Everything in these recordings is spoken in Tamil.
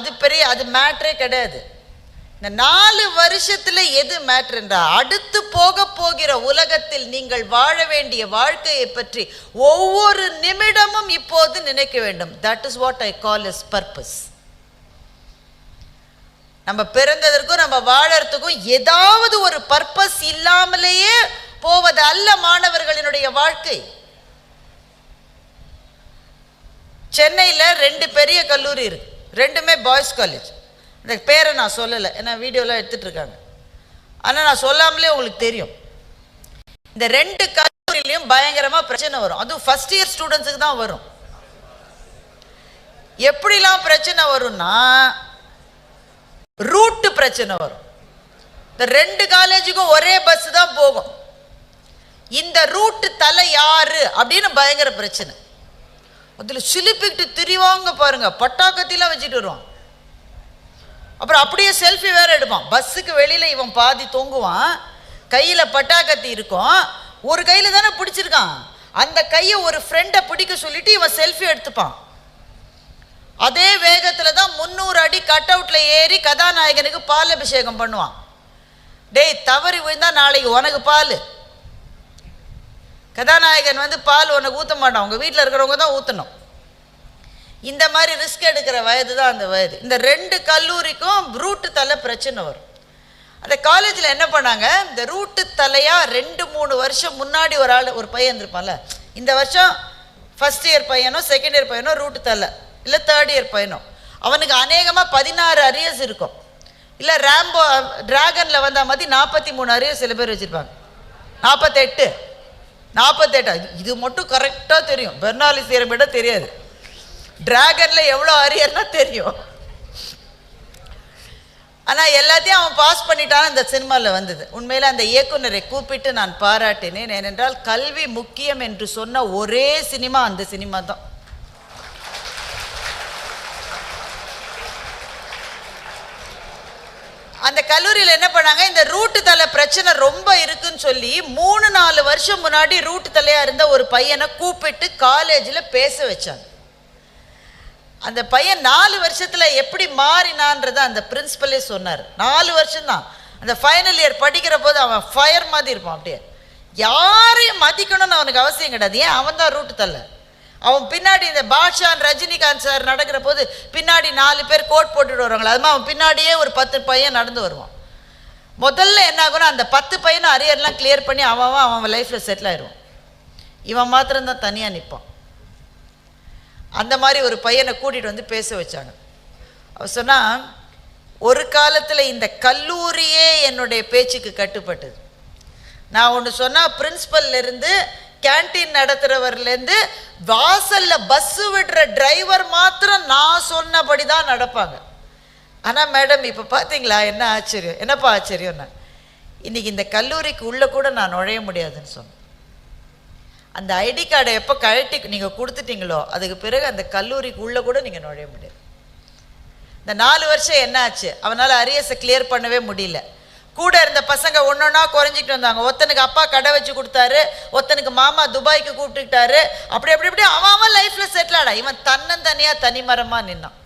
அது பெரிய அது மேட்ரே கிடையாது. இந்த நாலு வருஷத்துல எது மேட்ரு என்றால் அடுத்து போக போகிற உலகத்தில் நீங்கள் வாழ வேண்டிய வாழ்க்கையை பற்றி ஒவ்வொரு நிமிடமும் இப்போது நினைக்க வேண்டும். That is what I call is purpose நம்ம பிறந்ததற்கும் நம்ம வாழறதுக்கும் ஏதாவது ஒரு பர்பஸ் இல்லாமலேயே போவது அல்ல மாணவர்களினுடைய வாழ்க்கை. சென்னையில் ரெண்டு பெரிய கல்லூரி இருக்கு. ரெண்டுமே பாய்ஸ் காலேஜ் இந்த பேரை நான் சொல்லலை. ஏன்னா வீடியோலாம் எடுத்துகிட்ருக்காங்க ஆனால் நான் சொல்லாமலே உங்களுக்கு தெரியும். இந்த ரெண்டு கல்லூரிலையும் பயங்கரமாக பிரச்சனை வரும். அதுவும் ஃபஸ்ட் இயர் ஸ்டூடெண்ட்ஸுக்கு தான் வரும். எப்படிலாம் பிரச்சனை வரும்னா ரூட்டு பிரச்சனை வரும். இந்த ரெண்டு காலேஜுக்கும் ஒரே பஸ் தான் போகும். இந்த ரூட்டு தலை யாரு அப்படின்னு பயங்கர பிரச்சனை. அதில் சிலிப்பிக்கிட்டு திரிவாங்க பாருங்க. பட்டாக்கத்திலாம் வச்சுட்டு வருவான். அப்புறம் அப்படியே செல்ஃபி வேற எடுப்பான். பஸ்ஸுக்கு வெளியில் இவன் பாதி தொங்குவான். கையில் பட்டாக்கத்தி இருக்கும். ஒரு கையில் தானே பிடிச்சிருக்கான். அந்த கையை ஒரு ஃப்ரெண்டை பிடிக்க சொல்லிட்டு இவன் செல்ஃபி எடுத்துப்பான். அதே வேகத்தில் தான் முந்நூறு அடி கட் அவுட்ல ஏறி கதாநாயகனுக்கு பால் அபிஷேகம் பண்ணுவான். டேய் தவறி விழுந்தா நாளைக்கு உனக்கு பால். கதாநாயகன் வந்து பால் உனக்கு ஊற்ற மாட்டான். உங்கள் வீட்டில் இருக்கிறவங்க தான் ஊற்றணும் இந்த மாதிரி ரிஸ்க் எடுக்கிற வயது தான் அந்த வயது. இந்த ரெண்டு கல்லூரிக்கும் ரூட்டு தலை பிரச்சனை வரும். அந்த காலேஜில் என்ன பண்ணாங்க? இந்த ரூட்டு தலையாக ரெண்டு மூணு வருஷம் முன்னாடி ஒரு ஆள் ஒரு பையன் இருந்திருப்பான்ல. இந்த வருஷம் ஃபர்ஸ்ட் இயர் பையனோ செகண்ட் இயர் பையனோ ரூட்டு தலை இல்லை தேர்ட் இயர் பையனோ. அவனுக்கு அநேகமாக பதினாறு அரியர்ஸ் இருக்கும். இல்லை ரேம்போ டிராகனில் வந்தால் மாதிரி நாற்பத்தி மூணு அரியர் சில பேர் வச்சுருப்பாங்க. நாற்பத்தெட்டு நாற்பத்தெட்டா இது- இது மட்டும் கரெக்டாக தெரியும். பெர்னாலி சீரம் விட தெரியாது. டிராகன்ல எவ்வளோ அரியர்னா தெரியும். ஆனால் எல்லாத்தையும் அவன் பாஸ் பண்ணிட்டான் அந்த சினிமாவில் வந்தது. உண்மையில் அந்த இயக்குனரை கூப்பிட்டு நான் பாராட்டினேன். ஏனென்றால் கல்வி முக்கியம் என்று சொன்ன ஒரே சினிமா அந்த சினிமா தான் அந்த கல்லூரியில் என்ன பண்ணாங்க? இந்த ரூட்டு தலை பிரச்சனை ரொம்ப இருக்குன்னு சொல்லி மூணு நாலு வருஷம் முன்னாடி ரூட்டு தலையாக இருந்த ஒரு பையனை கூப்பிட்டு காலேஜில் பேச வச்சாங்க. அந்த பையன் நாலு வருஷத்தில் எப்படி மாறினான்றதை அந்த பிரின்ஸிபலே சொன்னார். நாலு வருஷம்தான். அந்த ஃபைனல் இயர் படிக்கிற போது அவன் ஃபயர் மாதிரி இருப்பான் அப்படியே. யாரையும் மதிக்கணும்னு அவனுக்கு அவசியம் கிடையாது. ஏன்? அவன் தான் ரூட்டு தள்ள. அவன் பின்னாடி இந்த பாஷான் ரஜினிகாந்த் சார் நடக்கிற போது பின்னாடி நாலு பேர் கோட் போட்டுட்டு வருவாங்களா அதுமாதிரி அவன் பின்னாடியே ஒரு பத்து பையன் நடந்து வருவான். முதல்ல என்ன ஆகும்னா அந்த பத்து பையனும் அரியர்லாம் கிளியர் பண்ணி அவன் அவன் அவன் லைஃப்பில் செட்டில் ஆயிடுவான். இவன் மாத்திரம்தான் தனியாக நிற்பான் அந்த மாதிரி ஒரு பையனை கூட்டிகிட்டு வந்து பேச வச்சாங்க. அவர் சொன்னால் ஒரு காலத்தில் இந்த கல்லூரியே என்னுடைய பேச்சுக்கு கட்டுப்பட்டது. நான் ஒன்று சொன்னால் பிரின்சிபல்ல கேன்டீன் கேண்டீன் நடத்துகிறவர்லேருந்து வாசலில் பஸ்ஸு விடுற டிரைவர் மாத்திரம் நான் சொன்னபடி தான் நடப்பாங்க. ஆனால் மேடம் இப்போ பார்த்தீங்களா என்ன ஆச்சரியம்? என்னப்பா ஆச்சரியம்னா இன்றைக்கி இந்த கல்லூரிக்கு உள்ளே கூட நான் நுழைய முடியாதுன்னு சொன்னேன். அந்த ஐடி கார்டை எப்போ கழட்டி நீங்கள் கொடுத்துட்டீங்களோ அதுக்கு பிறகு அந்த கல்லூரிக்கு உள்ளே கூட நீங்கள் நுழைய முடியாது. இந்த நாலு வருஷம் என்னாச்சு? அவனால் அரியஸை கிளியர் பண்ணவே முடியல. கூட இருந்த பசங்க ஒன்றொன்னா குறைஞ்சிட்டு வந்தாங்க. ஒருத்தனுக்கு அப்பா கடை வச்சு கொடுத்தாரு ஒருத்தனுக்கு மாமா துபாய்க்கு கூப்பிட்டுக்கிட்டாரு. அப்படி அப்படி இப்படி அவன் அவன் லைஃப்பில் செட்டில் ஆடா இவன் தன்னந்தனியாக தனிமரமாக நின்னான்.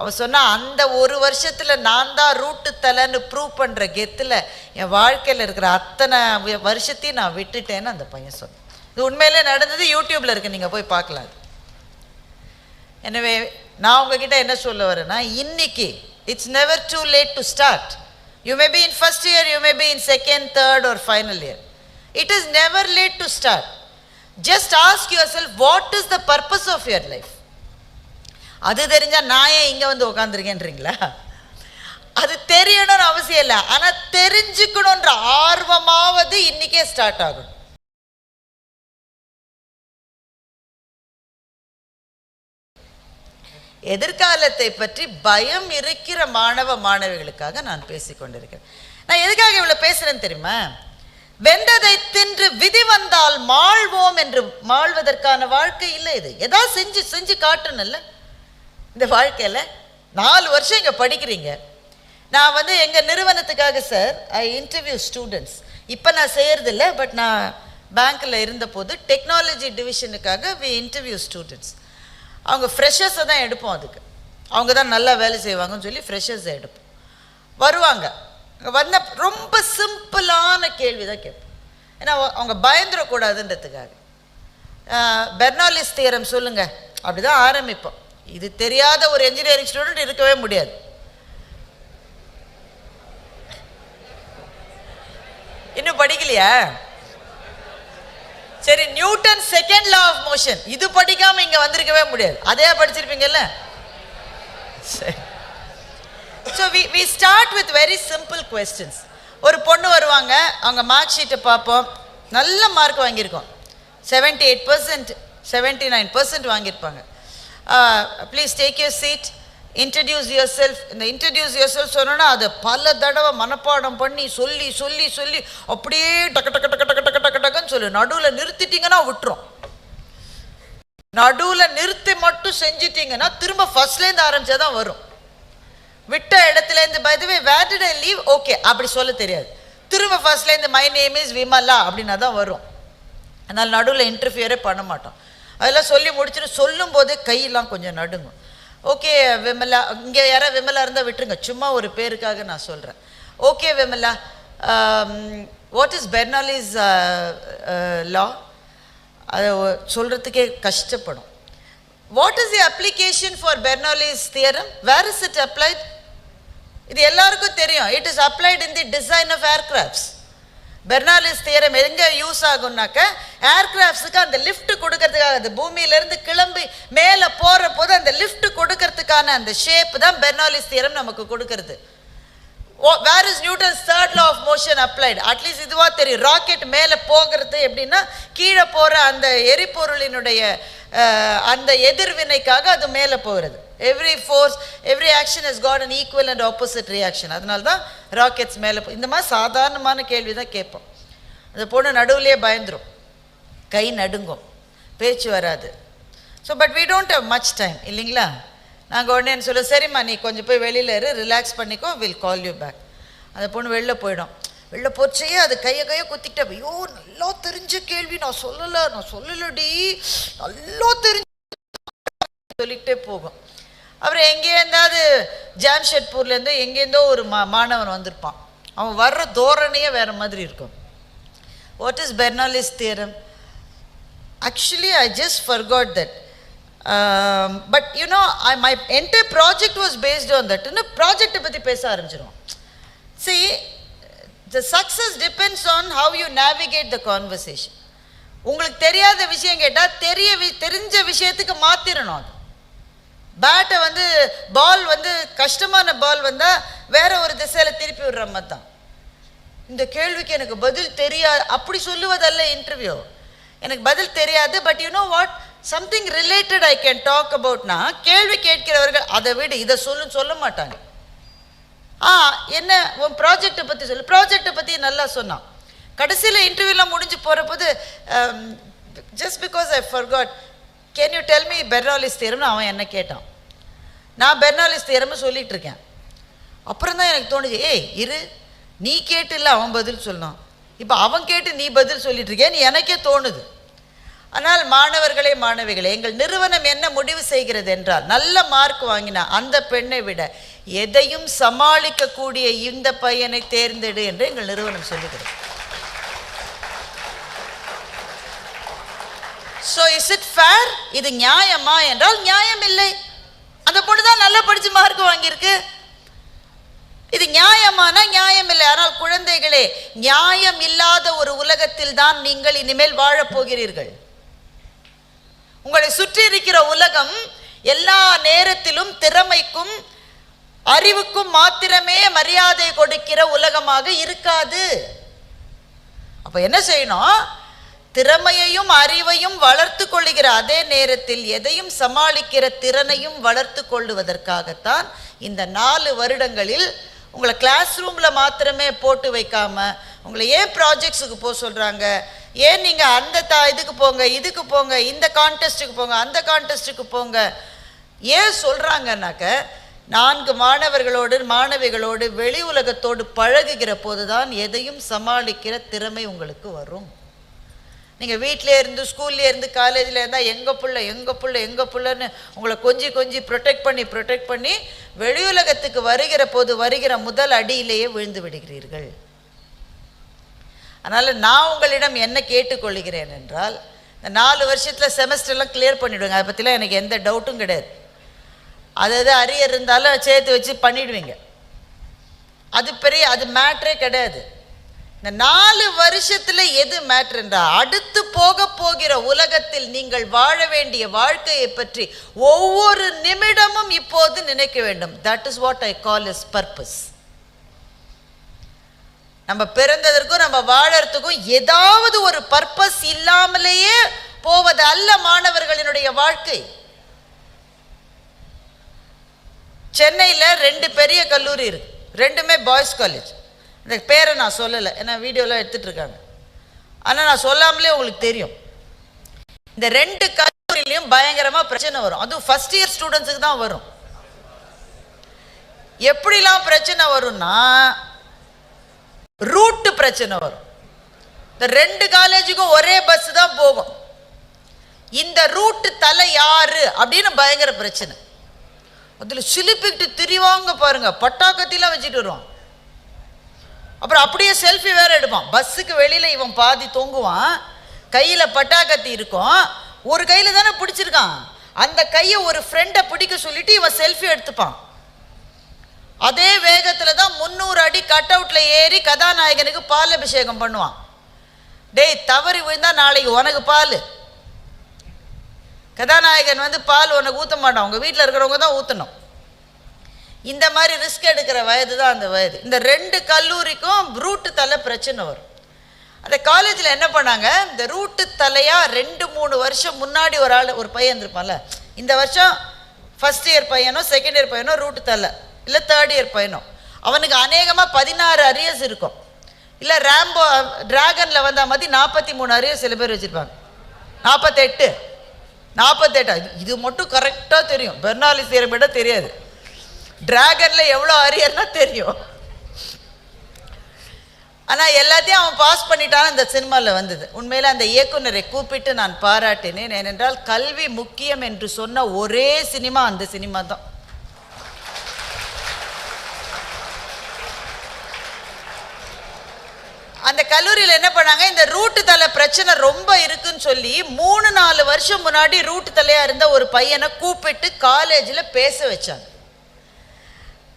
அவன் சொன்னால் அந்த ஒரு வருஷத்தில் நான் தான் ரூட்டு தலைன்னு ப்ரூவ் பண்ணுற கெத்தில் என் வாழ்க்கையில் இருக்கிற அத்தனை வருஷத்தையும் நான் விட்டுட்டேன்னு அந்த பையன் சொன்னான். இது உண்மையிலே நடந்தது யூடியூப்பில் இருக்குது நீங்கள் போய் பார்க்கலாம் எனவே நான் உங்ககிட்ட என்ன சொல்ல வரேன்னா இன்னைக்கு it's never too late to start you may be in first year you may be in second third ஒரு final year it is never late to start just ask yourself what is the purpose of your life அது தெரிஞ்சால் நான் ஏன் இங்கே வந்து உட்காந்துருக்கேன்றீங்களா அது தெரியணும்னு அவசியம் இல்லை. ஆனால் தெரிஞ்சுக்கணுன்ற ஆர்வமாவது இன்னைக்கே ஸ்டார்ட் ஆகும் எதிர்காலத்தை பற்றி பயம் இருக்கிற மாணவ மாணவிகளுக்காக நான் பேசிக்கொண்டிருக்கிறேன். நான் எதுக்காக இவ்வளோ பேசுகிறேன்னு தெரியுமா? வெந்ததை தின்று விதி வந்தால் மாழ்வோம் என்று மாழ்வதற்கான வாழ்க்கை இல்லை இது. ஏதாவது செஞ்சு செஞ்சு காட்டணும்ல இந்த வாழ்க்கையில் நாலு வருஷம் இங்கே படிக்கிறீங்க. நான் வந்து எங்கள் நிறுவனத்துக்காக சார் ஐ இன்டர்வியூ ஸ்டூடெண்ட்ஸ். இப்போ நான் செய்கிறதில்ல பட் நான் பேங்க்கில் இருந்தபோது டெக்னாலஜி டிவிஷனுக்காக வி இன்டர்வியூ ஸ்டூடெண்ட்ஸ். அவங்க ஃப்ரெஷர்ஸை தான் எடுப்போம் அதுக்கு. அவங்க தான் நல்லா வேலை செய்வாங்கன்னு சொல்லி ஃப்ரெஷர்ஸை எடுப்போம். வருவாங்க. வந்த ரொம்ப சிம்பிளான கேள்வி தான் கேட்போம். ஏன்னா அவங்க பயந்துடக்கூடாதுன்றதுக்காக. பெர்னாலிஸ் தியரம் சொல்லுங்க. அப்படிதான் ஆரம்பிப்போம். இது தெரியாத ஒரு என்ஜினியரிங் ஸ்டூடெண்ட் இருக்கவே முடியாது. இன்னும் படிக்கலையா? சரி Newton second law of motion இது படிக்காம இங்க வந்திருக்கவே முடியாது. அதே படிச்சிருப்பீங்கல்ல? சரி. So we we start with very simple questions ஒரு பொண்ணு வருவாங்க அவங்க மார்க் ஷீட்டை பார்ப்போம். நல்ல மார்க் வாங்கியிருக்கோம். Seventy eight percent seventy nine percent வாங்கியிருப்பாங்க please take your seat introduce yourself இந்த இன்ட்ரடியூஸ் யுவர் செல்ஃப் சொன்னோன்னா அதை பல தடவை மனப்பாடம் பண்ணி சொல்லி சொல்லி சொல்லி அப்படியே டக்கு டக்கு டக்கு டக்கு டக்கு டக்கு டக்குன்னு சொல்லு. நடுவில் நிறுத்திட்டீங்கன்னா விட்டுரும். நடுவில் நிறுத்தி மட்டும் செஞ்சிட்டீங்கன்னா திரும்ப ஃபர்ஸ்ட்லேருந்து ஆரம்பிச்சா தான் வரும். விட்ட இடத்துல இருந்து by way I leave okay அப்படி சொல்ல தெரியாது. திரும்ப ஃபர்ஸ்ட்லேருந்து மை நேம் இஸ் விமலா அப்படின்னா தான் வரும். அதனால் நடுவில் இன்டர்ஃபியரே பண்ண மாட்டோம். அதெல்லாம் சொல்லி முடிச்சுட்டு சொல்லும் போதே கையெல்லாம் கொஞ்சம் நடுங்கும். ஓகே விமலா இங்கே யாராவது விமலா இருந்தால் விட்டுருங்க. சும்மா ஒரு பேருக்காக நான் சொல்கிறேன் okay Vimala what is Bernoulli's law அதை சொல்கிறதுக்கே கஷ்டப்படும். What is the application for Bernoulli's theorem where is it applied இது எல்லாருக்கும் தெரியும். It is applied in the design of aircrafts Bernoulli's theorem எங்க யூஸ் ஆகும்னாக்க ஏர்கிராஃப்ட்ஸுக்கு அந்த லிஃப்ட் கொடுக்கறதுக்காக அது பூமியிலேருந்து கிளம்பி மேலே போகிற போது அந்த லிஃப்ட் கொடுக்கறதுக்கான அந்த ஷேப் தான் பெர்னாலிஸ் தியரம் நமக்கு கொடுக்கறது. Where is Newton's third law of motion applied at least இதுவாக தெரியும். ராக்கெட் மேலே போகிறது எப்படின்னா கீழே போகிற அந்த எரிபொருளினுடைய அந்த எதிர்வினைக்காக அது மேலே போகிறது. Every force every action is got an equal and opposite reaction அதனால தான் ராக்கெட்ஸ் மேலே போ இந்த மாதிரி சாதாரணமான கேள்வி தான் கேட்போம். அந்த பொண்ணு நடுவுலேயே பயந்துடும் கை நடுங்கும். பேச்சு வராது. So but we don't have much time இல்லைங்களா? நாங்கள் உடனே சொல்ல சரிம்மா நீ கொஞ்சம் போய் வெளியில் இரு ரிலாக்ஸ் பண்ணிக்கோ வில் கால் யூ பேக் அந்த பொண்ணு வெளில போயிடும். வெளில போச்சே அது கையை கையை குத்திட்டு ஐயோ நல்லா தெரிஞ்ச கேள்வி நான் சொல்லலை நான் சொல்லலடி. நல்லா தெரிஞ்ச சொல்லிக்கிட்டே போகும். அப்புறம் எங்கேருந்தாவது ஜாம்ஷெட்பூர்லேருந்து எங்கேருந்தோ ஒரு மா மாணவன் வந்திருப்பான். அவன் வர்ற தோரணையே வேறு மாதிரி இருக்கும். What is Bernoulli's theorem actually I just forgot that but you know I my I, project was based on based இன்னும் ப்ராஜெக்டை பற்றி பேச ஆரம்பிச்சிடும் see the success depends on how you navigate the conversation உங்களுக்கு தெரியாத விஷயம் கேட்டால் தெரிய வி- தெரிஞ்ச விஷயத்துக்கு மாத்திரணும் அது. பேட்டை வந்து பால் வந்து கஷ்டமான பால் வந்தால் வேற ஒரு திசையில் திருப்பி விடுற மாதிரி தான். இந்த கேள்விக்கு எனக்கு பதில் தெரியாது அப்படி சொல்லுவதல்ல இன்டர்வியூ எனக்கு பதில் தெரியாது but you know what something related I can talk அபவுட்னா கேள்வி கேட்கிறவர்கள் அதை விட இதை சொல்லுன்னு சொல்ல மாட்டாங்க. ஆ என்ன உன் ப்ராஜெக்டை பற்றி சொல்லு. ப்ராஜெக்டை பற்றி நல்லா சொன்னான் கடைசியில் இன்டர்வியூலாம் முடிஞ்சு போகிறபோது just because I forgot can you tell me Bernoulli's தியரம்னு அவன் என்ன கேட்டான். நான் பெர்னாலிஸ் தியரம்னு சொல்லிட்டு இருக்கேன். அப்புறம் தான் எனக்கு தோணுச்சு ஏய் இரு நீ கேட்டு இல்லை அவன் பதில் சொன்னான் இப்போ அவன் கேட்டு நீ பதில் சொல்லிட்டு இருக்கேன்னு எனக்கே தோணுது. ஆனால் மாணவர்களே மாணவிகளே எங்கள் நிறுவனம் என்ன முடிவு செய்கிறது என்றால் நல்ல மார்க் வாங்கினா அந்த பெண்ணை விட எதையும் சமாளிக்கக்கூடிய இந்த பையனை தேர்ந்தெடு என்று எங்கள் நிறுவனம் சொல்லுகிறது. ஸோ இஸ் இட் ஃபேர் இது நியாயமா என்றால் நியாயம் இல்லை அந்த பொண்ணு தான் நல்லா படித்து மார்க் வாங்கியிருக்கு. இது நியாயமான நியாயம் இல்லை ஆனால் குழந்தைகளே நியாயம் இல்லாத ஒரு உலகத்தில் தான் நீங்கள் இனிமேல் வாழப் போகிறீர்கள். உங்களை சுற்றி இருக்கிற உலகம் எல்லா நேரத்திலும் திறமைக்கும் அறிவுக்கும் மாத்திரமே மரியாதை கொடுக்கிற உலகமாக இருக்காது. அப்ப என்ன செய்யணும்? திறமையையும் அறிவையும் வளர்த்து கொள்ளுகிற அதே நேரத்தில் எதையும் சமாளிக்கிற திறனையும் வளர்த்து கொள்ளுவதற்காகத்தான் இந்த நாலு வருடங்களில் உங்களை கிளாஸ் ரூமில் மாத்திரமே போட்டு வைக்காம உங்களை ஏன் ப்ராஜெக்ட்ஸுக்கு போக சொல்கிறாங்க ஏன் நீங்கள் அந்த தா இதுக்கு போங்க இதுக்கு போங்க இந்த கான்டெஸ்ட்டுக்கு போங்க அந்த கான்டெஸ்ட்டுக்கு போங்க? ஏன் சொல்கிறாங்கனாக்க நான்கு மாணவர்களோடு மாணவிகளோடு வெளி உலகத்தோடு பழகுகிற போது தான் எதையும் சமாளிக்கிற திறமை உங்களுக்கு வரும். நீங்கள் வீட்டிலே இருந்து ஸ்கூல்லே இருந்து காலேஜில் இருந்தால் எங்கள் பிள்ளை எங்கள் பிள்ளை எங்கள் பிள்ளைன்னு உங்களை கொஞ்சி கொஞ்சி ப்ரொடெக்ட் பண்ணி ப்ரொடெக்ட் பண்ணி வெளியுலகத்துக்கு வருகிற போது வருகிற முதல் அடியிலேயே விழுந்து விடுகிறீர்கள். அதனால் நான் உங்களிடம் என்ன கேட்டுக்கொள்கிறேன் என்றால் இந்த நாலு வருஷத்தில் செமஸ்டர்லாம் கிளியர் பண்ணிவிடுங்க அதை பற்றிலாம் எனக்கு எந்த டவுட்டும் கிடையாது. அது எது அரியர் இருந்தாலும் சேர்த்து வச்சு பண்ணிவிடுவீங்க அது பெரிய அது மேட்ரே கிடையாது. இந்த நாலு வருஷத்துல எது மேட்ரு என்றால் அடுத்து போக போகிற உலகத்தில் நீங்கள் வாழ வேண்டிய வாழ்க்கையை பற்றி ஒவ்வொரு நிமிடமும் இப்போது நினைக்க வேண்டும். That is what I call is purpose நம்ம பிறந்ததற்கும் நம்ம வாழறதுக்கும் ஏதாவது ஒரு பர்பஸ் இல்லாமலேயே போவது அல்ல மாணவர்களினுடைய வாழ்க்கை. சென்னையில் ரெண்டு பெரிய கல்லூரி இருக்கு. ரெண்டுமே பாய்ஸ் காலேஜ் இந்த பேரை நான் சொல்லலை. ஏன்னா வீடியோலாம் எடுத்துகிட்டு இருக்காங்க ஆனால் நான் சொல்லாமலே உங்களுக்கு தெரியும். இந்த ரெண்டு கல்லூரிலையும் பயங்கரமாக பிரச்சனை வரும். அதுவும் ஃபஸ்ட் இயர் ஸ்டூடெண்ட்ஸுக்கு தான் வரும். எப்படிலாம் பிரச்சனை வரும்னா ரூட்டு பிரச்சனை வரும். இந்த ரெண்டு காலேஜுக்கும் ஒரே பஸ் தான் போகும். இந்த ரூட்டு தலை யாரு? அப்படின்னு பயங்கர பிரச்சனை. அதில் சிலிப்பிக்கிட்டு திரிவாங்க பாருங்க. பட்டாக்கத்திலாம் வச்சுட்டு வருவான். அப்புறம் அப்படியே செல்ஃபி வேற எடுப்பான். பஸ்ஸுக்கு வெளியில் இவன் பாதி தொங்குவான். கையில் பட்டாக்கத்தி இருக்கும். ஒரு கையில் தானே பிடிச்சிருக்கான். அந்த கையை ஒரு ஃப்ரெண்டை பிடிக்க சொல்லிட்டு இவன் செல்ஃபி எடுத்துப்பான். அதே வேகத்தில் தான் முந்நூறு அடி கட் அவுட்டில் ஏறி கதாநாயகனுக்கு பால் அபிஷேகம் பண்ணுவான். டேய் தவறி விழுந்தா நாளைக்கு உனக்கு பால். கதாநாயகன் வந்து பால் உனக்கு ஊற்ற மாட்டான். உங்கள் வீட்டில் இருக்கிறவங்க தான் ஊற்றணும் இந்த மாதிரி ரிஸ்க் எடுக்கிற வயது தான் அந்த வயது. இந்த ரெண்டு கல்லூரிக்கும் ரூட்டு தலை பிரச்சனை வரும். அந்த காலேஜில் என்ன பண்ணாங்க? இந்த ரூட்டு தலையாக ரெண்டு மூணு வருஷம் முன்னாடி ஒரு ஆள் ஒரு பையன் இருந்திருப்பான்ல. இந்த வருஷம் ஃபஸ்ட் இயர் பையனோ செகண்ட் இயர் பையனோ ரூட்டு தலை. இல்லை தேர்ட் இயர் பையனோ. அவனுக்கு அநேகமாக பதினாறு அரியர்ஸ் இருக்கும். இல்லை ரேம்போ டிராகனில் வந்தால் மாதிரி நாற்பத்தி மூணு அரியர் சில பேர் வச்சுருப்பாங்க. நாற்பத்தெட்டு நாற்பத்தெட்டா இது இது மட்டும் கரெக்டாக தெரியும். பெர்னாலி விட தெரியாது. டிராகன்ல எவ்வளோ அரியர்னா தெரியும். ஆனால் எல்லாத்தையும் அவன் பாஸ் பண்ணிட்டான் அந்த சினிமாவில் வந்தது. உண்மையில் அந்த இயக்குனரை கூப்பிட்டு நான் பாராட்டினேன். ஏனென்றால் கல்வி முக்கியம் என்று சொன்ன ஒரே சினிமா அந்த சினிமா தான். அந்த கல்லூரியில் என்ன பண்ணாங்க? இந்த ரூட்டு தலை பிரச்சனை ரொம்ப இருக்குன்னு சொல்லி மூணு நாலு வருஷம் முன்னாடி ரூட்டு தலையாக இருந்த ஒரு பையனை கூப்பிட்டு காலேஜில் பேச வச்சாங்க.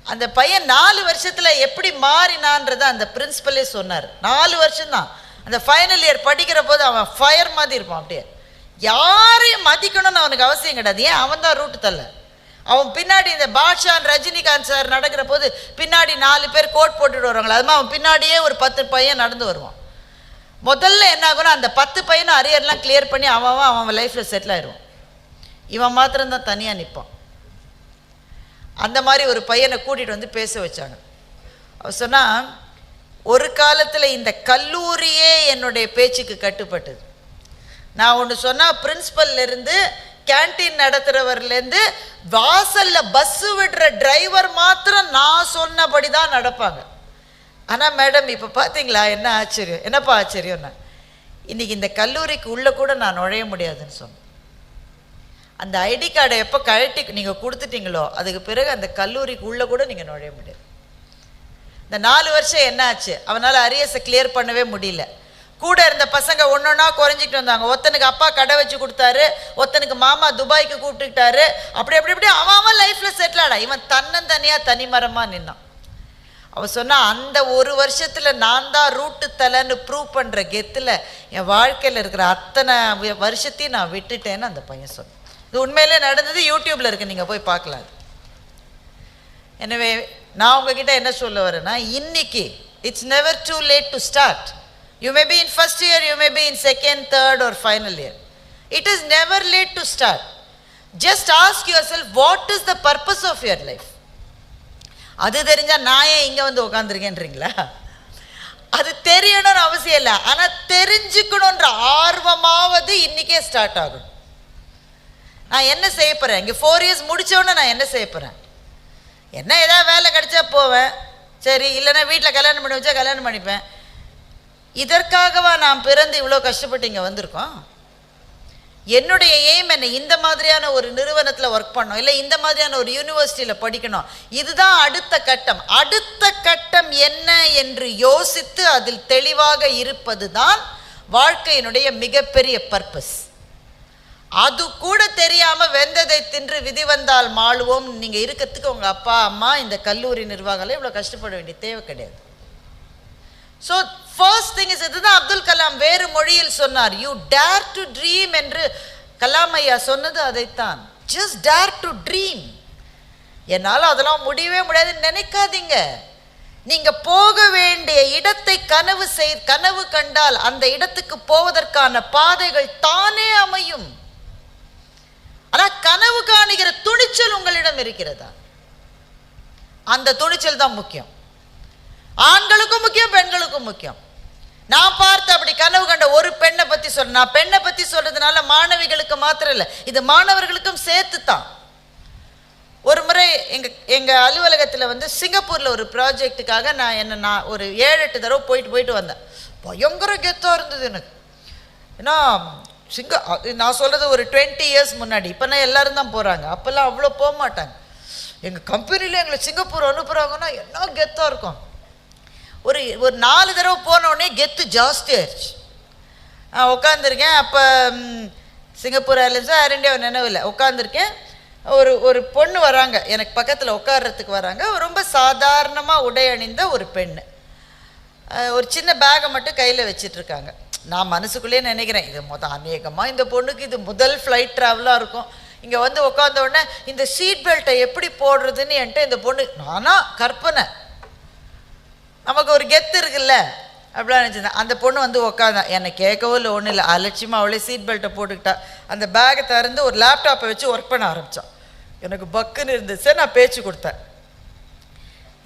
அந்த பையன் நாலு வருஷத்தில் எப்படி மாறினான்றதை அந்த பிரின்ஸிபலே சொன்னார். நாலு வருஷம்தான். அந்த ஃபைனல் இயர் படிக்கிற போது அவன் ஃபயர் மாதிரி இருப்பான் அப்படியே. யாரையும் மதிக்கணும்னு அவனுக்கு அவசியம் கிடையாது. ஏன்? அவன் தான் ரூட்டு தள்ள. அவன் பின்னாடி இந்த பாட்ஷான் ரஜினிகாந்த் சார் நடக்கிற போது பின்னாடி நாலு பேர் கோட் போட்டுட்டு வருவாங்களா அதுமாதிரி அவன் பின்னாடியே ஒரு பத்து பையன் நடந்து வருவான். முதல்ல என்ன ஆகும்னா அந்த பத்து பையனும் அரியர்லாம் கிளியர் பண்ணி அவன் அவன் லைஃப்பில் செட்டில் ஆயிடுவான். இவன் மாத்திரம்தான் தனியாக நிற்பான் அந்த மாதிரி ஒரு பையனை கூட்டிகிட்டு வந்து பேச வச்சாங்க. அவர் சொன்னால் ஒரு காலத்தில் இந்த கல்லூரியே என்னுடைய பேச்சுக்கு கட்டுப்பட்டது. நான் ஒன்று சொன்னால் பிரின்ஸிபல்லேருந்து கேன்டீன் நடத்துகிறவர்லேருந்து வாசலில் பஸ்ஸு விடுற டிரைவர் மாத்திரம் நான் சொன்னபடி தான் நடப்பாங்க. ஆனால் மேடம் இப்போ பார்த்தீங்களா என்ன ஆச்சரியம்? என்னப்பா ஆச்சரியம்னா இன்றைக்கி இந்த கல்லூரிக்கு உள்ளே கூட நான் நுழைய முடியாதுன்னு சொன்னேன். அந்த ஐடி கார்டை எப்போ கழட்டி நீங்கள் கொடுத்துட்டீங்களோ அதுக்கு பிறகு அந்த கல்லூரிக்கு உள்ளே கூட நீங்கள் நுழைய முடியாது இந்த நாலு வருஷம் என்னாச்சு? அவனால் அரியஸை கிளியர் பண்ணவே முடியல. கூட இருந்த பசங்க ஒன்றொன்னா குறைஞ்சிக்கிட்டு வந்தாங்க. ஒருத்தனுக்கு அப்பா கடை வச்சு கொடுத்தாரு ஒருத்தனுக்கு மாமா துபாய்க்கு கூப்பிட்டுக்கிட்டாரு. அப்படி அப்படி இப்படி அவன் அவன் லைஃப்பில் செட்டில் ஆடா இவன் தன்னந்தனியாக தனிமரமாக நின்னான். அவன் சொன்னால் அந்த ஒரு வருஷத்தில் நான் தான் ரூட்டு தலைன்னு ப்ரூவ் பண்ணுற கெத்தில் என் வாழ்க்கையில் இருக்கிற அத்தனை வருஷத்தையும் நான் விட்டுட்டேன்னு அந்த பையன் சொன்னான். இது உண்மையிலே நடந்தது யூடியூப்பில் இருக்கு நீங்கள் போய் பார்க்கலாம். எனவே நான் உங்ககிட்ட என்ன சொல்ல வரேன்னா இன்னைக்கு it's never too late to start you may be in first year you may be in second third or final year it is never late to start just ask yourself what is the purpose of your life அது தெரிஞ்சால் நான் ஏன் இங்கே வந்து உட்காந்துருக்கேன்றீங்களா அது தெரியணும்னு அவசியம் இல்லை. ஆனால் தெரிஞ்சுக்கணுன்ற ஆர்வமாவது இன்னைக்கே ஸ்டார்ட் ஆகும் நான் என்ன செய்ய போகிறேன் இங்கே ஃபோர் இயர்ஸ் முடித்தோடனே நான் என்ன செய்ய போகிறேன் என்ன ஏதாவது வேலை கிடைச்சா போவேன். சரி இல்லைன்னா வீட்டில் கல்யாணம் பண்ணி வச்சா கல்யாணம் பண்ணிப்பேன். இதற்காகவா நான் பிறந்து இவ்வளோ கஷ்டப்பட்டு இங்கே வந்திருக்கோம்? என்னுடைய எய்ம் என்ன இந்த மாதிரியான ஒரு நிறுவனத்தில் ஒர்க் பண்ணணும். இல்லை இந்த மாதிரியான ஒரு யூனிவர்சிட்டியில் படிக்கணும். இதுதான் அடுத்த கட்டம். அடுத்த கட்டம் என்ன என்று யோசித்து அதில் தெளிவாக இருப்பது தான் வாழ்க்கையினுடைய மிகப்பெரிய பர்பஸ் அது கூட தெரியாம வெந்ததை தின்று விதி வந்தால் மாளுவோம். நீங்க இருக்கிறதுக்கு உங்க அப்பா அம்மா இந்த கல்லூரி நிர்வாகம்லாம் இவ்வளவு கஷ்டப்பட வேண்டிய தேவை கிடையாது. ஸோ ஃபர்ஸ்ட் திங் இஸ் இதுதான் அப்துல் கலாம் வேறு மொழியில் சொன்னார். யூ டேர் டு ட்ரீம் என்று கலாம் ஐயா சொன்னது அதைத்தான். ஜஸ்ட் டேர் டு ட்ரீம் என்னால் அதெல்லாம் முடியவே முடியாதுன்னு நினைக்காதீங்க. நீங்க போக வேண்டிய இடத்தை கனவு செய் கனவு கண்டால் அந்த இடத்துக்கு போவதற்கான பாதைகள் தானே அமையும். அதான் கனவு காணுகிற துணிச்சல் உங்களிடம் இருக்கிறதா? அந்த துணிச்சல் தான் முக்கியம். ஆண்களுக்கும் முக்கியம் பெண்களுக்கும் முக்கியம். நான் பார்த்து அப்படி கனவு கண்ட ஒரு பெண்ணை பத்தி சொல்றேன். நான் பெண்ணை பத்தி சொல்றதுனால மாணவிகளுக்கு மாத்திரம் இல்லை இது மாணவர்களுக்கும் சேர்த்து தான் ஒரு முறை எங்க எங்க அலுவலகத்துல வந்து சிங்கப்பூர்ல ஒரு ப்ராஜெக்ட்டுக்காக நான் என்ன நான் ஒரு ஏழு எட்டு தடவை போயிட்டு போயிட்டு வந்தேன். பயங்கர கெத்தா இருந்தது எனக்கு. ஏன்னா சிங்க நான் சொல்கிறது ஒரு டுவெண்ட்டி இயர்ஸ் முன்னாடி. இப்போனா எல்லாரும் தான் போகிறாங்க அப்போல்லாம் அவ்வளோ போக மாட்டாங்க. எங்கள் கம்பெனியில் எங்களை சிங்கப்பூர் அனுப்புகிறாங்கன்னா என்ன கெத்தாக இருக்கும்? ஒரு ஒரு நாலு தடவை போனோடனே கெத்து ஜாஸ்தி ஆயிடுச்சு நான் உட்காந்துருக்கேன் அப்போ சிங்கப்பூர் ஏர்லைன்ஸோ ஏர் இண்டியா நினைவில்லை. உட்காந்துருக்கேன் ஒரு ஒரு பொண்ணு வராங்க. எனக்கு பக்கத்தில் உட்காடுறதுக்கு வராங்க. ரொம்ப சாதாரணமாக உடை அணிந்த ஒரு பெண்ணு. ஒரு சின்ன பேகை மட்டும் கையில் வச்சிட்ருக்காங்க. நான் மனசுக்குள்ளேயே நினைக்கிறேன் இது மொத்தம் அநேகமாக இந்த பொண்ணுக்கு இது முதல் ஃப்ளைட் ட்ராவலாக இருக்கும். இங்கே வந்து உட்காந்த உடனே இந்த சீட் பெல்ட்டை எப்படி போடுறதுன்னு என்கிட்ட இந்த பொண்ணு நானா கற்பனை. நமக்கு ஒரு கெத்து இருக்குல்ல? அப்படிலாம் நினச்சிருந்தேன். அந்த பொண்ணு வந்து உக்காந்தா என்னை கேட்கவும் இல்லை ஒன்றும் இல்லை. அலட்சியமாக அவளே சீட் பெல்ட்டை போட்டுக்கிட்டா. அந்த பேக்கை திறந்து ஒரு லேப்டாப்பை வச்சு ஒர்க் பண்ண ஆரம்பித்தான் எனக்கு பக்குன்னு இருந்துச்சு நான் பேச்சு கொடுத்தேன்.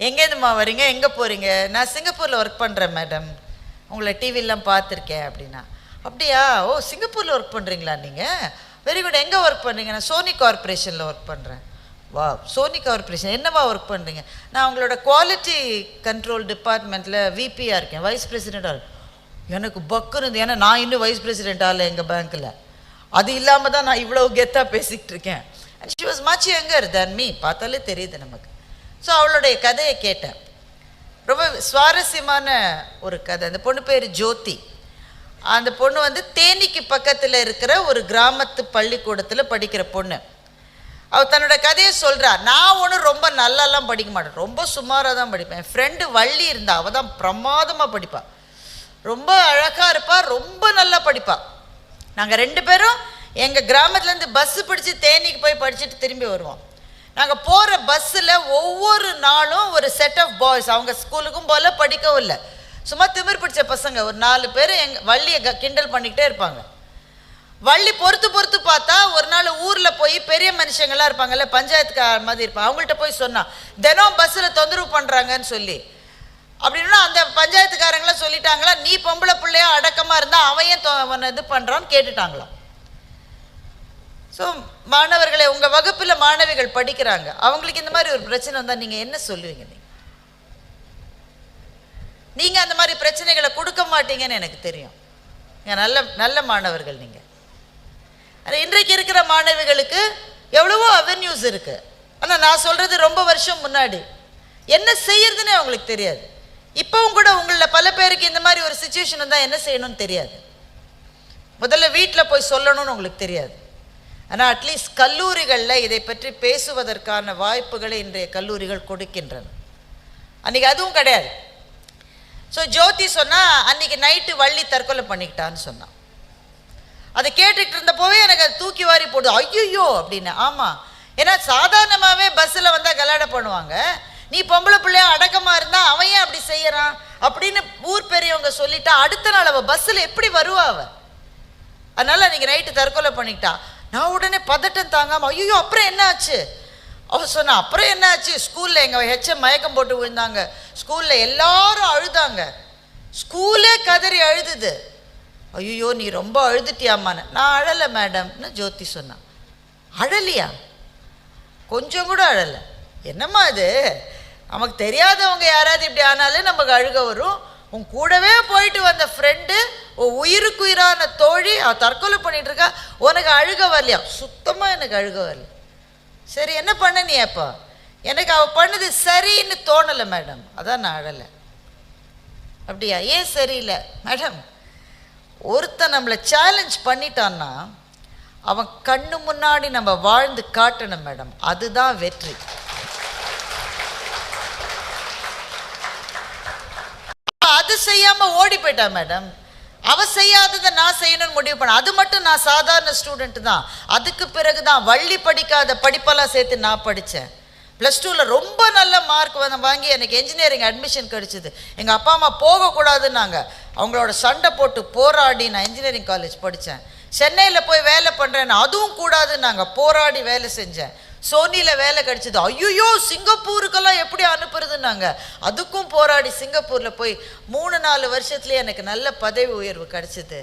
எங்கேருந்துமா வரீங்க? எங்கே போகிறீங்க நான் சிங்கப்பூரில் ஒர்க் பண்ணுறேன் மேடம் உங்களை டிவிலாம் பார்த்துருக்கேன் அப்படின்னா. அப்படியா? ஓ சிங்கப்பூரில் ஒர்க் பண்ணுறீங்களா நீங்கள் வெரி குட் எங்கே ஒர்க் பண்ணுறீங்க நான் சோனி கார்ப்பரேஷனில் ஒர்க் பண்ணுறேன் வா சோனி கார்ப்பரேஷன் என்னவா ஒர்க் பண்ணுறீங்க நான் உங்களோட குவாலிட்டி கண்ட்ரோல் டிபார்ட்மெண்ட்டில் விபியாக இருக்கேன். வைஸ் பிரசிடெண்ட்டாக இருக்கேன். எனக்கு பக்குன்னு இருந்து ஏன்னா நான் இன்னும் வைஸ் பிரசிடெண்ட் ஆகல எங்கள் பேங்க்கில் அது இல்லாமல் தான் நான் இவ்வளோ கெத்தாக பேசிக்கிட்டு இருக்கேன். And she was much younger than me பார்த்தாலே தெரியுது நமக்கு. ஸோ அவளுடைய கதையை கேட்டேன். ரொம்ப சுவாரஸ்யமான ஒரு கதை. அந்த பொண்ணு பேர் ஜோதி. அந்த பொண்ணு வந்து தேனிக்கு பக்கத்தில் இருக்கிற ஒரு கிராமத்து பள்ளிக்கூடத்தில் படிக்கிற பொண்ணு. அவள் தன்னோட கதையை சொல்கிறா நான் ஒன்றும் ரொம்ப நல்லாலாம் படிக்க மாட்டேன். ரொம்ப சுமாராக தான் படிப்பேன். என் ஃப்ரெண்டு வள்ளி இருந்தா அவள் தான் பிரமாதமாக படிப்பாள் ரொம்ப அழகாக இருப்பாள் ரொம்ப நல்லா படிப்பாள் நாங்கள் ரெண்டு பேரும் எங்கள் கிராமத்துலேருந்து பஸ்ஸு பிடிச்சி தேனிக்கு போய் படிச்சுட்டு திரும்பி வருவோம். நாங்கள் போகிற பஸ்ஸில் ஒவ்வொரு நாளும் ஒரு செட் ஆஃப் பாய்ஸ் அவங்க ஸ்கூலுக்கும் போல படிக்கவும் இல்லை. சும்மா திமிர் பிடிச்ச பசங்க. ஒரு நாலு பேர் எங்கள் வள்ளியை க- கிண்டல் பண்ணிக்கிட்டே இருப்பாங்க. வள்ளி பொறுத்து பொறுத்து பார்த்தா ஒரு நாள் ஊரில் போய் பெரிய மனுஷங்களாம் இருப்பாங்கல்ல பஞ்சாயத்துக்கார மாதிரி இருப்பாங்க. அவங்கள்ட்ட போய் சொன்னான் தினம் பஸ்ஸில் தொந்தரவு பண்ணுறாங்கன்னு சொல்லி. அப்படின்னா அந்த பஞ்சாயத்துக்காரங்களாம் சொல்லிட்டாங்களா நீ பொம்பளை பிள்ளையா அடக்கமாக இருந்தால் அவன் ஏன் தொ- அவனை இது பண்ணுறான்னு கேட்டுட்டாங்களாம். ஸோ மாணவர்களை உங்கள் வகுப்பில் மாணவிகள் படிக்கிறாங்க. அவங்களுக்கு இந்த மாதிரி ஒரு பிரச்சனை வந்தால் நீங்கள் என்ன சொல்லுவீங்க நீங்கள் நீங்கள் அந்த மாதிரி பிரச்சனைகளை கொடுக்க மாட்டீங்கன்னு எனக்கு தெரியும். நீங்கள் நல்ல நல்ல மாணவர்கள் நீங்கள் ஆனால் இன்றைக்கு இருக்கிற மாணவிகளுக்கு எவ்வளவோ அவென்யூஸ் இருக்குது ஆனால் நான் சொல்கிறது ரொம்ப வருஷம் முன்னாடி. என்ன செய்யறதுன்னு அவங்களுக்கு தெரியாது. இப்போவும் கூட உங்களில் பல பேருக்கு இந்த மாதிரி ஒரு சுச்சுவேஷன் வந்தால் என்ன செய்யணும்னு தெரியாது. முதல்ல வீட்டில் போய் சொல்லணும்னு உங்களுக்கு தெரியாது. ஆனால் அட்லீஸ்ட் கல்லூரிகளில் இதை பற்றி பேசுவதற்கான வாய்ப்புகளை இன்றைய கல்லூரிகள் கொடுக்கின்றன. அன்றைக்கி அதுவும் கிடையாது. ஸோ ஜோதி சொன்னால் அன்னைக்கு நைட்டு வள்ளி தற்கொலை பண்ணிக்கிட்டான்னு சொன்னான். அதை கேட்டுட்டு இருந்தப்போவே எனக்கு அது தூக்கி வாரி போடுது ஐயோ அப்படின்னு. ஆமாம் ஏன்னா சாதாரணமாகவே பஸ்ஸில் வந்தால் கலாடை பண்ணுவாங்க. நீ பொம்பளை பிள்ளையா அடக்கமாக இருந்தால் அவன் ஏன் அப்படி செய்கிறான் அப்படின்னு ஊர் பெரியவங்க சொல்லிட்டா அடுத்த நாள் அவள் பஸ்ஸில் எப்படி வருவா அவள் அதனால் அன்றைக்கி நைட்டு தற்கொலை பண்ணிக்கிட்டா. நான் உடனே பதட்டம் தாங்காம ஐயோ அப்புறம் என்ன ஆச்சு அவ சொன்னா அப்புறம் என்ன ஆச்சு ஸ்கூல்ல எங்க ஹெச்எம் மயக்கம் போட்டு விழுந்தாங்க. ஸ்கூல்ல எல்லாரும் அழுதாங்க. ஸ்கூலே கதறி அழுதுது. ஐயோ நீ ரொம்ப அழுதுட்டியாமான்னு நான் அழலை மேடம்னு ஜோதி சொன்னான். அழலியா? கொஞ்சம் கூட அழலை. என்னம்மா இது நமக்கு தெரியாதவங்க யாராவது இப்படி ஆனாலே நமக்கு அழுக வரும். உன் கூடவே போயிட்டு வந்த ஃப்ரெண்டு ஓ உயிருக்குயிரான தோழி அவள் தற்கொலை பண்ணிட்டு இருக்கா உனக்கு அழுக வரலையா? சுத்தமாக எனக்கு அழுக வரல. சரி என்ன பண்ண நீ அப்போ? எனக்கு அவள் பண்ணது சரின்னு தோணலை மேடம். அதான் நான் அழலை. அப்படியா? ஏன் சரியில்லை? மேடம் ஒருத்தன் நம்மளை சேலஞ்ச் பண்ணிட்டான்னா அவன் கண்ணு முன்னாடி நம்ம வாழ்ந்து காட்டணும் மேடம். அதுதான் வெற்றி. அது செய்யாமல் ஓடி போயிட்டா மேடம்? அவ செய்யாததை நான் செய்யணும்னு முடிவு பண்ண அது மட்டும் நான் சாதாரண ஸ்டூடெண்ட் தான். அதுக்கு பிறகு தான் வள்ளி படிக்காத படிப்பெல்லாம் சேர்த்து நான் படித்தேன் ப்ளஸ் டூவில் ரொம்ப நல்ல மார்க் வந்து வாங்கி எனக்கு என்ஜினியரிங் அட்மிஷன் கிடச்சிது. எங்கள் அப்பா அம்மா போகக்கூடாதுன்னாங்க. அவங்களோட சண்டை போட்டு போராடி நான் இன்ஜினியரிங் காலேஜ் படித்தேன் சென்னையில் போய் வேலை பண்ணுறேன்னு அதுவும் கூடாதுன்னாங்க. போராடி வேலை செஞ்சேன். சோனியில் வேலை கிடச்சிது. ஐயோ சிங்கப்பூருக்கெல்லாம் எப்படி அனுப்புறதுன்னாங்க. அதுக்கும் போராடி சிங்கப்பூரில் போய் மூணு நாலு வருஷத்துலேயே எனக்கு நல்ல பதவி உயர்வு கிடச்சிது.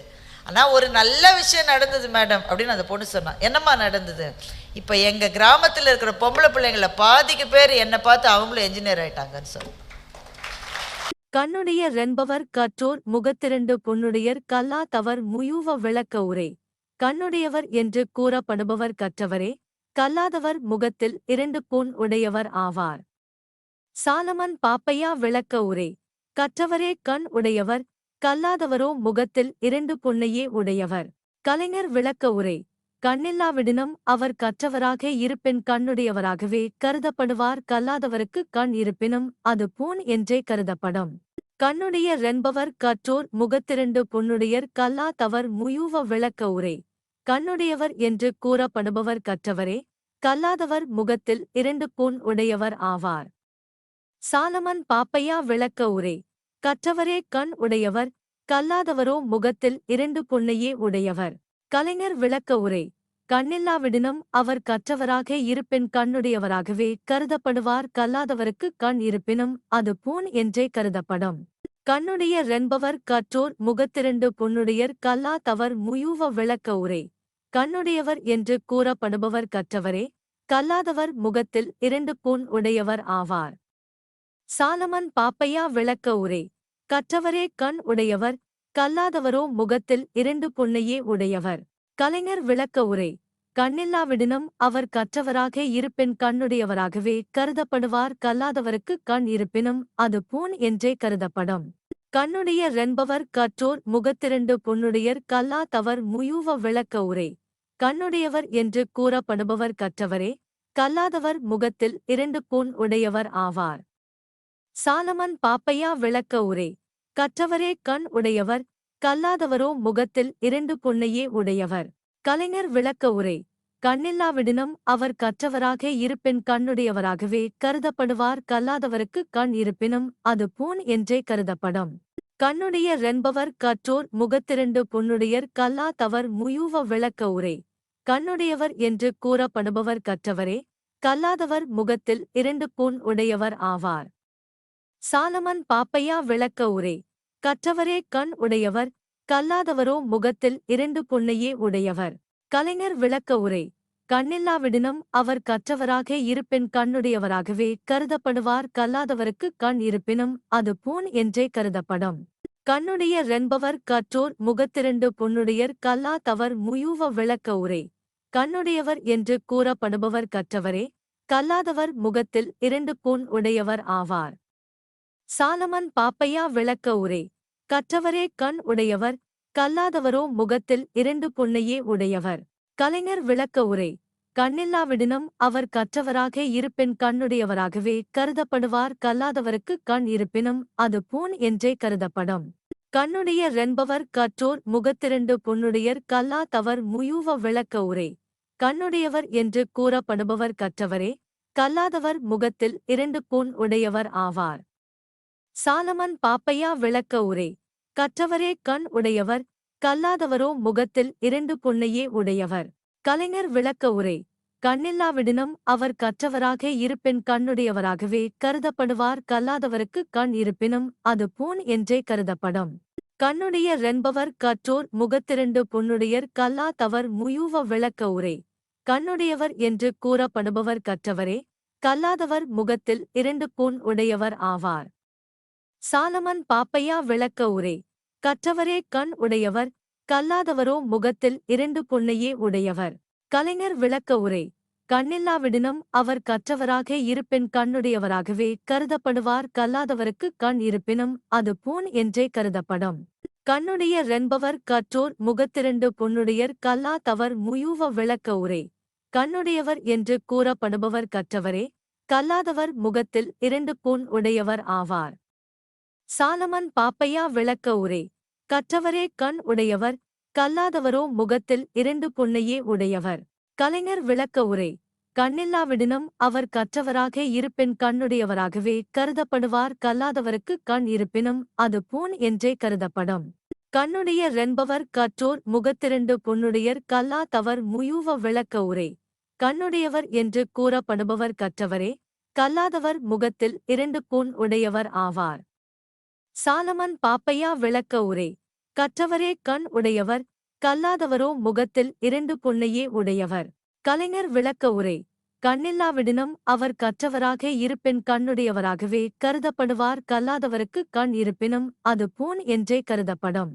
ஆனால் ஒரு நல்ல விஷயம் நடந்தது மேடம் அப்படின்னு அந்த பொண்ணு சொன்னான் என்னம்மா நடந்தது? இப்போ எங்கள் கிராமத்தில் இருக்கிற பொம்பளை பிள்ளைங்கள பாதிக்கு பேர் என்னை பார்த்து அவங்களும் என்ஜினியர் ஆயிட்டாங்கன்னு சொல்லி கண்ணுடைய ரென்பவர் கற்றோர் முகத்திரண்டு பொன்னுடையர் கல்லா தவர் முயூவ விளக்க உரை. கண்ணுடையவர் என்று கூறப்படுபவர் கற்றவரே கல்லாதவர் முகத்தில் இரண்டு பொன் உடையவர் ஆவார். சாலமன் பாப்பையா விளக்க உரை கற்றவரே கண் உடையவர் கல்லாதவரோ முகத்தில் இரண்டு பொன்னையே உடையவர். கலைஞர் விளக்க உரை கண்ணில்லாவிடினும் அவர் கற்றவராக இருப்பின் கண்ணுடையவராகவே கருதப்படுவார். கல்லாதவருக்கு கண் இருப்பினும் அது பூன் என்றே கருதப்படும். கண்ணுடைய ரென்பவர் கற்றோர் முகத்திரண்டு பொன்னுடையர் கல்லாதவர் முயூவ விளக்க உரை கண்ணுடையவர் என்று கூறப்படுபவர் கற்றவரே கல்லாதவர் முகத்தில் இரண்டு பூண் உடையவர் ஆவார். சாலமன் பாப்பையா விளக்க உரை கற்றவரே கண் உடையவர் கல்லாதவரோ முகத்தில் இரண்டு பொன்னையே உடையவர். கலைஞர் விளக்க உரை கண்ணில்லாவிடினும் அவர் கற்றவராக இருப்பின் கண்ணுடையவராகவே கருதப்படுவார் கல்லாதவருக்கு கண் இருப்பினும் அது பூண் என்றே கருதப்படும். கண்ணுடைய ரென்பவர் கற்றோர் முகத்திரண்டு பொன்னுடையர் கல்லா தவர் முயூவ விளக்க உரை. கண்ணுடையவர் என்று கூறப்படுபவர் கற்றவரே கல்லாதவர் முகத்தில் இரண்டு பொன் உடையவர் ஆவார். சாலமன் பாப்பையா விளக்க உரை. கற்றவரே கண் உடையவர் கல்லாதவரோ முகத்தில் இரண்டு பொன்னையே உடையவர். கலைஞர் விளக்க உரை. கண்ணில்லாவிடினும் அவர் கற்றவராக இருப்பின் கண்ணுடையவராகவே கருதப்படுவார். கல்லாதவருக்கு கண் இருப்பினும் அது பூன் என்றே கருதப்படும். கண்ணுடைய ரென்பவர் கற்றோர் முகத்திரண்டு பொன்னுடையர் கல்லாதவர் முயூவ விளக்க உரை. கண்ணுடையவர் என்று கூறப்படுபவர் கற்றவரே கல்லாதவர் முகத்தில் இரண்டு பூண் உடையவர் ஆவார். சாலமன் பாப்பையா விளக்க உரை. கற்றவரே கண் உடையவர் கல்லாதவரோ முகத்தில் இரண்டு பொன்னையே உடையவர். கலைஞர் விளக்க உரை. கண்ணில்லாவிடினும் அவர் கற்றவராக இருப்பின் கண்ணுடையவராகவே கருதப்படுவார். கல்லாதவருக்கு கண் இருப்பினும் அது பூன் என்றே கருதப்படும். கண்ணுடைய ரென்பவர் கற்றோர் முகத்திரண்டு பொன்னுடையர் கல்லாதவர் முயூவ விளக்க உரை. கண்ணுடையவர் என்று கூறப்படுபவர் கற்றவரே கல்லாதவர் முகத்தில் இரண்டு பூண் உடையவர் ஆவார். சாலமன் பாப்பையா விளக்க உரை. கற்றவரே கண் உடையவர் கல்லாதவரோ முகத்தில் இரண்டு பொன்னையே உடையவர். கலைஞர் விளக்க உரை. கண்ணில்லாவிடினும் அவர் கற்றவராக இருப்பின் கண்ணுடையவராகவே கருதப்படுவார். கல்லாதவருக்கு கண் இருப்பினும் அது பூன் என்றே கருதப்படும். கண்ணுடைய ரென்பவர் கற்றோர் முகத்திரண்டு பொன்னுடையர் கல்லாதவர் முயூவ விளக்க உரை. கண்ணுடையவர் என்று கூறப்படுபவர் கற்றவரே. கல்லாதவர் முகத்தில் இரண்டு பொன் உடையவர் ஆவார். சாலமன் பாப்பையா விளக்க உரை. கற்றவரே கண் உடையவர் கல்லாதவரோ முகத்தில் இரண்டு பொன்னையே உடையவர். கலைஞர் விளக்க உரை கண்ணில்லாவிடினும் அவர் கற்றவராக இருப்பின் கண்ணுடையவராகவே கருதப்படுவார். கல்லாதவருக்கு கண் இருப்பினும் அது பூன் என்றே கருதப்படும். கண்ணுடைய ரென்பவர் கற்றோர் முகத்திரண்டு பொன்னுடையர். கல்லாதவர் முயூவ விளக்க உரை கண்ணுடையவர் என்று கூறப்படுபவர் கற்றவரே கல்லாதவர் முகத்தில் இரண்டு பொன் உடையவர் ஆவார். சாலமன் பாப்பையா விளக்க உரை கற்றவரே கண் உடையவர் கல்லாதவரோ முகத்தில் இரண்டு பொன்னையே உடையவர். கலைஞர் விளக்க உரை கண்ணில்லாவிடினும் அவர் கற்றவராக இருப்பின் கண்ணுடையவராகவே கருதப்படுவார் கல்லாதவருக்கு கண் இருப்பினும் அது பூன் என்றே கருதப்படும். கண்ணுடைய ரென்பவர் கற்றோர் முகத்திரண்டு பொன்னுடையர் கல்லாதவர் முயூவ விளக்க உரை கண்ணுடையவர் என்று கூறப்படுபவர் கற்றவரே கல்லாதவர் முகத்தில் இரண்டு பொன் உடையவர் ஆவார். சாலமன் பாப்பையா விளக்க உரை. கற்றவரே கண் உடையவர் கல்லாதவரோ முகத்தில் இரண்டு பொன்னையே உடையவர். கலைஞர் விளக்க உரை. கண்ணில்லாவிடினும் அவர் கற்றவராக இருப்பின் கண்ணுடையவராகவே கருதப்படுவார். கல்லாதவருக்கு கண் இருப்பினும் அது பூன் என்றே கருதப்படும். கண்ணுடைய ரென்பவர் கற்றோர் முகத்திரண்டு பொன்னுடையர் கல்லாதவர் முயூவ விளக்க உரை. கண்ணுடையவர் என்று கூறப்படுபவர் கற்றவரே கல்லாதவர் முகத்தில் இரண்டு பொன் உடையவர் ஆவார். சாலமன் பாப்பையா விளக்க உரை. கற்றவரே கண் உடையவர் கல்லாதவரோ முகத்தில் இரண்டு பொன்னையே உடையவர். கலைஞர் விளக்க உரை. கண்ணில்லாவிடினும் அவர் கற்றவராக இருப்பின் கண்ணுடையவராகவே கருதப்படுவார். கல்லாதவருக்கு கண் இருப்பினும் அது பூன் என்றே கருதப்படும். கண்ணுடைய ரென்பவர் கற்றோர் முகத்திரண்டு பொன்னுடையர் கல்லாதவர் முயூவ விளக்க உரை. கண்ணுடையவர் என்று கூறப்படுபவர் கற்றவரே கல்லாதவர் முகத்தில் இரண்டு பொன் உடையவர் ஆவார். சாலமன் பாப்பையா விளக்க உரை. கற்றவரே கண் உடையவர் கல்லாதவரோ முகத்தில் இரண்டு பொன்னையே உடையவர். கலைஞர் விளக்க உரை. கண்ணில்லாவிடினும் அவர் கற்றவராக இருப்பின் கண்ணுடையவராகவே கருதப்படுவார் கல்லாதவருக்கு கண் இருப்பினும் அது பூன் என்றே கருதப்படும்.